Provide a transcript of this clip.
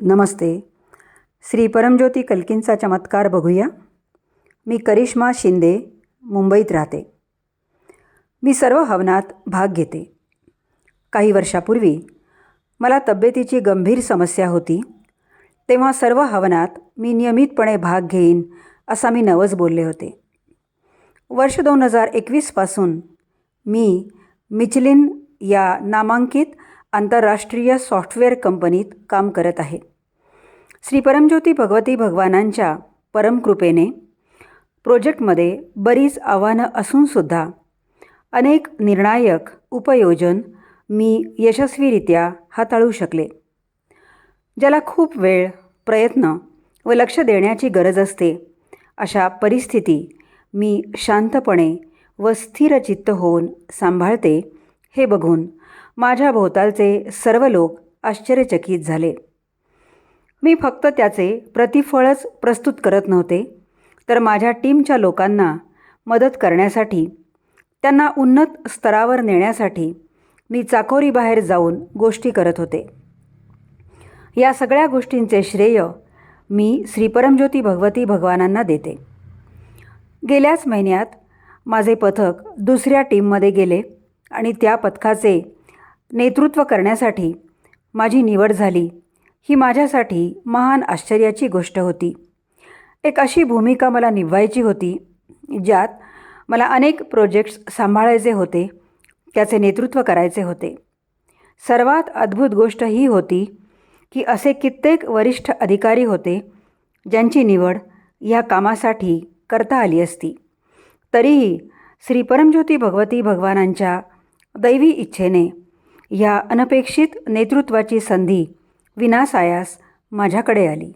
नमस्ते. श्री परमज्योती कल्कींचा चमत्कार बघूया. मी करिश्मा शिंदे मुंबईत राहते. मी सर्व हवनात भाग घेते. काही वर्षापूर्वी मला तब्येतीची गंभीर समस्या होती. तेव्हा सर्व हवनात मी नियमितपणे भाग घेईन असा मी नवज बोलले होते. वर्ष दोन हजार एकवीसपासून मी मिचलिन या नामांकित आंतरराष्ट्रीय सॉफ्टवेअर कंपनीत काम करत आहे. श्री परमज्योती भगवती भगवानांच्या परमकृपेने प्रोजेक्टमध्ये बरीच आव्हानं असूनसुद्धा अनेक निर्णायक उपयोजन मी यशस्वीरित्या हाताळू शकले. ज्याला खूप वेळ प्रयत्न व लक्ष देण्याची गरज असते अशा परिस्थिती मी शांतपणे व स्थिरचित्त होऊन सांभाळते हे बघून माझ्या भोवतालचे सर्व लोक आश्चर्यचकित झाले. मी फक्त त्याचे प्रतिफळच प्रस्तुत करत नव्हते तर माझ्या टीमच्या लोकांना मदत करण्यासाठी त्यांना उन्नत स्तरावर नेण्यासाठी मी चाकोरीबाहेर जाऊन गोष्टी करत होते. या सगळ्या गोष्टींचे श्रेय मी श्री परमज्योती भगवती भगवानांना देते. गेल्याच महिन्यात माझे पथक दुसऱ्या टीममध्ये गेले आणि त्या पथकाचे नेतृत्व करण्यासाठी माझी निवड झाली ही माझ्यासाठी महान आश्चर्याची गोष्ट होती. एक अशी भूमिका मला निभवायची होती ज्यात मला अनेक प्रोजेक्ट्स सांभाळायचे होते त्याचे नेतृत्व करायचे होते. सर्वात अद्भुत गोष्ट ही होती की असे कित्येक वरिष्ठ अधिकारी होते ज्यांची निवड ह्या कामासाठी करता आली असती. तरीही श्री परमज्योती भगवती भगवानांच्या दैवी इच्छेने ह्या अनपेक्षित नेतृत्वाची संधी विनासायास माझ्याकडे आली.